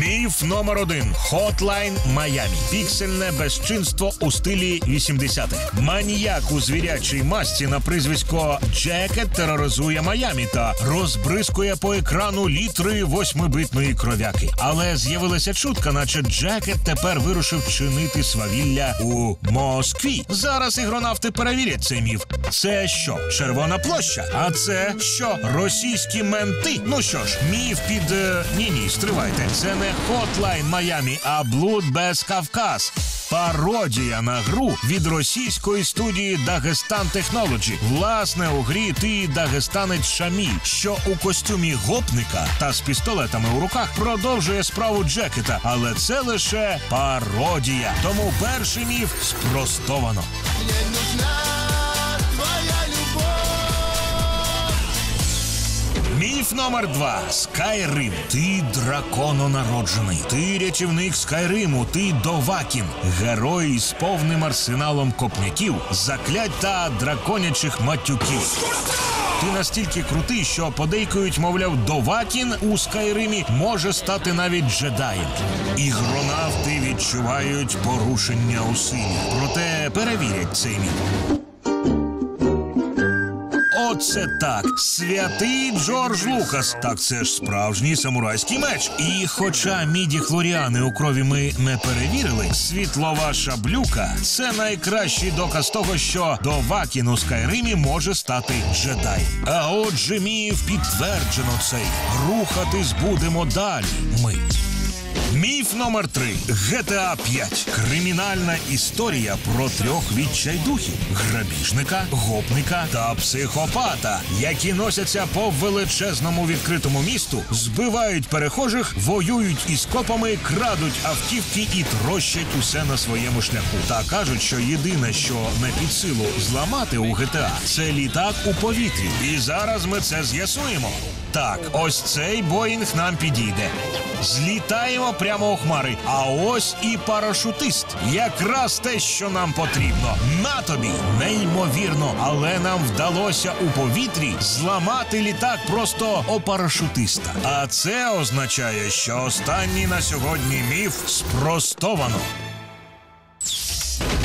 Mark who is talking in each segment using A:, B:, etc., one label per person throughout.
A: Міф номер один Hotline Майамі. Піксельне безчинство у стилі 80-х. Маніяк у звірячій масці на прізвисько Джекет тероризує Майамі та розбризкує по екрану літри восьмибитної кров'яки. Але з'явилася чутка, наче Джекет тепер вирушив чинити свавілля у Москві. Зараз ігронавти перевірять цей міф. Це що? Червона площа? А це що? Російські менти? Ну що ж, міф під е, ні, ні, стривайте. Це не Hotline Майамі, а Блуд без Кавказ. Пародія на гру від російської студії Дагестан Технолоджі. Власне, у грі ти дагестанець Шаміль, що у костюмі гопника та з пістолетами у руках продовжує справу Джекета, але це лише пародія. Тому перший міф спростовано. Номер два Скайрим. Ти дракононароджений. Ти рятівник Скайриму. Ти Довакін. Герой з повним арсеналом копняків, заклять та драконячих матюків. Ти настільки крутий, що подейкують, мовляв, Довакін у Скайримі може стати навіть джедаєм. Ігронавти відчувають порушення у силі. Проте перевірять цей міф. Оце так. Святий Джордж Лукас. Так це ж справжній самурайський меч. І хоча міді хлоріани у крові ми не перевірили, світлова шаблюка це найкращий доказ того, що до Вакін у Скайримі може стати джедай. А отже, міф підтверджено цей. Рухатись будемо далі. Ми. Міф номер три GTA 5. Кримінальна історія про трьох відчайдухів: грабіжника, гопника та психопата, які носяться по величезному відкритому місту, збивають перехожих, воюють із копами, крадуть автівки і трощать усе на своєму шляху. Та кажуть, що єдине, що не під силу зламати у GTA, це літак у повітрі. І зараз ми це з'ясуємо. Так, ось цей Боїнг нам підійде. Злітаємо прямо у хмари. А ось і парашутист. Якраз те, що нам потрібно. На тобі неймовірно, але нам вдалося у повітрі зламати літак просто о парашутиста. А це означає, що останній на сьогодні міф спростовано.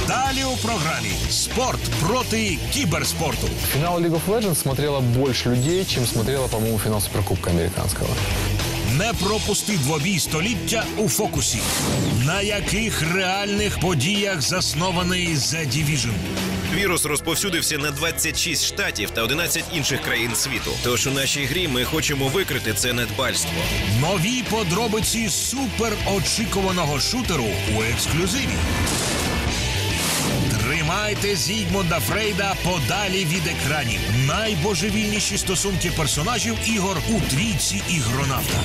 A: Далі у програмі спорт проти кіберспорту.
B: Финал League of Legends смотрело больше людей, чем смотрело, по-моему, финал Суперкубка американского.
A: Не пропусти двобій століття у фокусі. На яких реальних подіях заснований The Division?
C: Вірус розповсюдився на 26 штатів та 11 інших країн світу. Тож у нашій грі ми хочемо викрити це недбальство.
A: Нові подробиці суперочікуваного шутеру у ексклюзиві. Тримайте Зігмунда Фрейда подалі від екранів. Найбожевільніші стосунки персонажів ігор у трійці ігронавта.